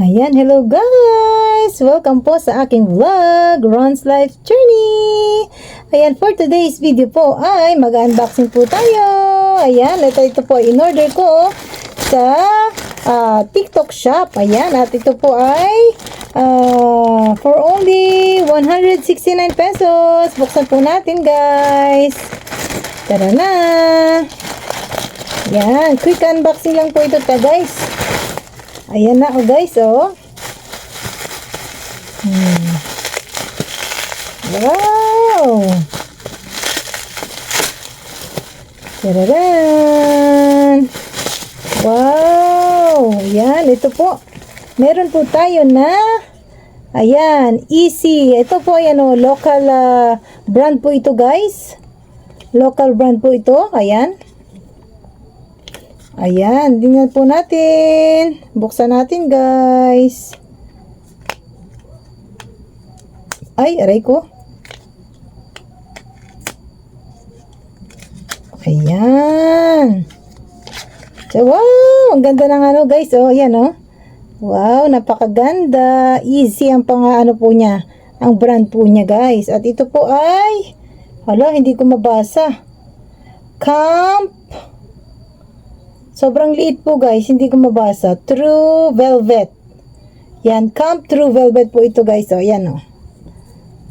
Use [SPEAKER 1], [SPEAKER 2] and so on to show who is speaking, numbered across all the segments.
[SPEAKER 1] Ayan, hello guys! Welcome po sa aking vlog, Ron's Life Journey! Ayan, for today's video po ay mag-unboxing po tayo. Ayan, ito, ito po in-order ko sa ah, TikTok shop. Ayan, at ito po ay ah, for only 169 pesos. Buksan po natin guys. Tara na! Ayan, quick unboxing lang po ito ta guys. Ayan na, oh guys, oh. Hmm. Wow! Tararan! Wow! Ayan, ito po. Meron po tayo na Ayan, easy. Ito po ay ano, local ah, brand po ito, guys. Local brand po ito. Ayan. Ayan, tingnan po natin. Buksan natin, guys. Ay, aray ko. Ayan. So, wow! Ang ganda ng ano, guys. Oh, ayan, oh. Wow, napakaganda. Easy ang pang ano po niya. Ang brand po niya, guys. At ito po ay, hala, hindi ko mabasa. Camp Sobrang liit po guys, hindi ko mabasa. True Velvet. Yan, Camp True Velvet po ito guys. O, yan o.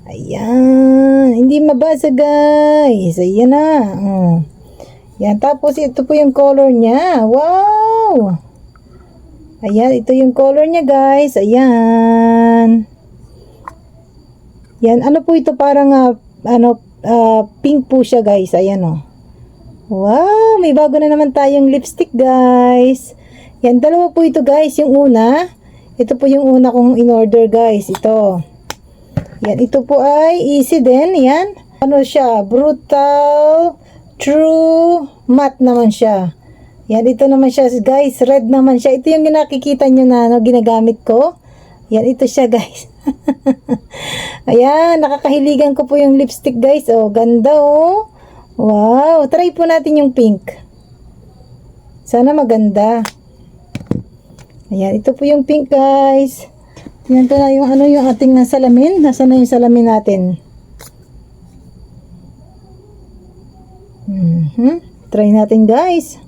[SPEAKER 1] Ayan. Hindi mabasa guys. Ayan na. Oh. Yan, tapos ito po yung color niya. Wow! Ayan, ito yung color niya guys. Ayan. Yan, ano po ito parang ah, ano, ah, pink po siya guys. Ayan o. Wow, may bago na naman tayong lipstick, guys. Yan, dalawa po ito, guys. Yung una, ito po yung una kong in-order, guys. Ito. Yan, ito po ay easy din. Yan. Ano siya? Brutal, true, matte naman siya. Yan, ito naman siya, guys. Red naman siya. Ito yung nakikita nyo na ano, ginagamit ko. Yan, ito siya, guys. Ayan, nakakahiligan ko po yung lipstick, guys. Oh, ganda, oh. Wow, try po natin yung pink. Sana maganda. Ayan, ito po yung pink guys. Yan na yung ano yung ating salamin. Nasaan na yung salamin natin? Mhm. Try natin guys.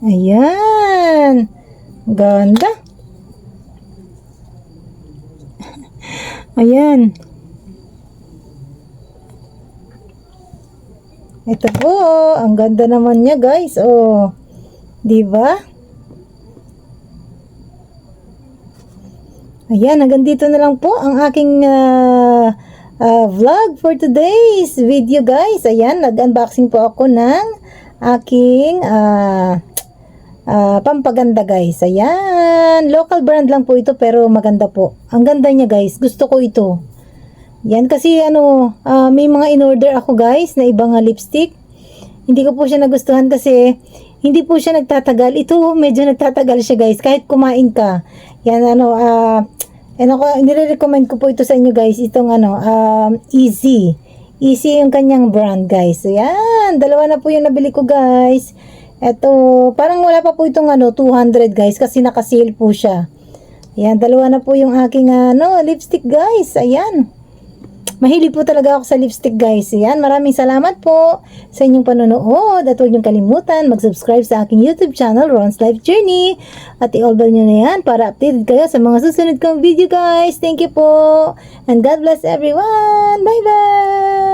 [SPEAKER 1] Ayan. Ganda. Ayan. Ito po, ang ganda naman niya, guys. Oh. 'Di ba? Ayan, hanggang dito na lang po ang aking ah, ah, vlog for today's video, guys. Ayan, nag-unboxing po ako ng aking ah Ah, pampaganda guys. Ayan. Local brand lang po ito pero maganda po. Ang ganda niya guys. Gusto ko ito. Yan kasi ano, ah, may mga in-order ako guys na ibang ah, lipstick. Hindi ko po siya nagustuhan kasi hindi po siya nagtatagal. Ito medyo nagtatagal siya guys. Kahit kumain ka. Yan ano, ah, ano ko, nire-recommend ko po ito sa inyo guys. Itong ano, um, Easy. Easy yung kanyang brand guys. So dalawa na po yung nabili ko guys. Ito, parang wala pa po itong ano, 200 guys kasi naka-sale po siya. Ayan, dalawa na po yung aking ano, lipstick guys. Ayan. Mahilig po talaga ako sa lipstick guys. Ayan, maraming salamat po sa inyong panonood at huwag niyong kalimutan mag-subscribe sa aking YouTube channel, Ron's Life Journey. At i-all bell nyo na yan para updated kayo sa mga susunod kong video guys. Thank you po. And God bless everyone. Bye-bye.